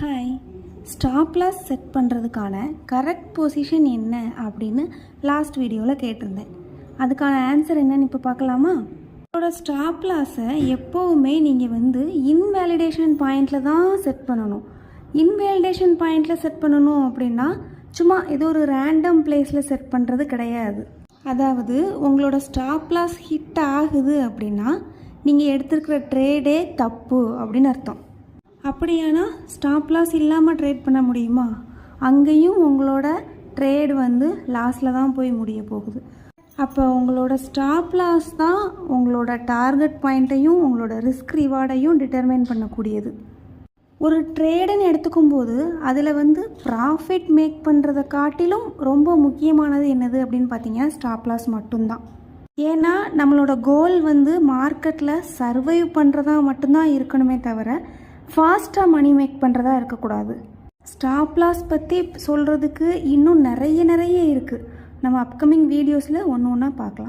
Hi stop loss set பண்ணுறதுக்கான correct position என்ன அப்படின்னு லாஸ்ட் வீடியோவில் கேட்டிருந்தேன். அதுக்கான ஆன்சர் என்னன்னு இப்போ பார்க்கலாமா? உங்களோட ஸ்டாப் லாஸை எப்போவுமே நீங்கள் வந்து இன்வேலிடேஷன் பாயிண்டில் தான் செட் பண்ணணும். இன்வேலிடேஷன் பாயிண்டில் செட் பண்ணணும் அப்படின்னா சும்மா ஏதோ ஒரு ரேண்டம் பிளேஸில் செட் பண்ணுறது கிடையாது. அதாவது உங்களோட ஸ்டாப் லாஸ் ஹிட் ஆகுது அப்படின்னா நீங்கள் எடுத்திருக்கிற ட்ரேடே தப்பு அப்படின்னு அர்த்தம். அப்படியானா ஸ்டாப் லாஸ் இல்லாமல் ட்ரேட் பண்ண முடியுமா? அங்கேயும் உங்களோட ட்ரேட் வந்து லாஸில் தான் போய் முடிய போகுது. அப்போ உங்களோட ஸ்டாப் லாஸ் தான் உங்களோட டார்கெட் பாயிண்ட்டையும் உங்களோட ரிஸ்க் ரிவார்டையும் டிட்டர்மைன் பண்ணக்கூடியது. ஒரு ட்ரேடுன்னு எடுத்துக்கும் போது அதில் வந்து ப்ராஃபிட் மேக் பண்ணுறதை காட்டிலும் ரொம்ப முக்கியமானது என்னது அப்படின்னு பார்த்தீங்கன்னா ஸ்டாப் லாஸ் மட்டும்தான். ஏன்னா நம்மளோட கோல் வந்து மார்க்கெட்டில் சர்வைவ் பண்ணுறதா மட்டும்தான் இருக்கணுமே தவிர ஃபாஸ்ட்டாக மணி மேக் பண்ணுறதா இருக்கக்கூடாது. ஸ்டாப் லாஸ் பற்றி சொல்கிறதுக்கு இன்னும் நிறைய நிறைய இருக்குது நம்ம அப்கமிங் வீடியோஸில் ஒன்று ஒன்றா பார்க்கலாம்.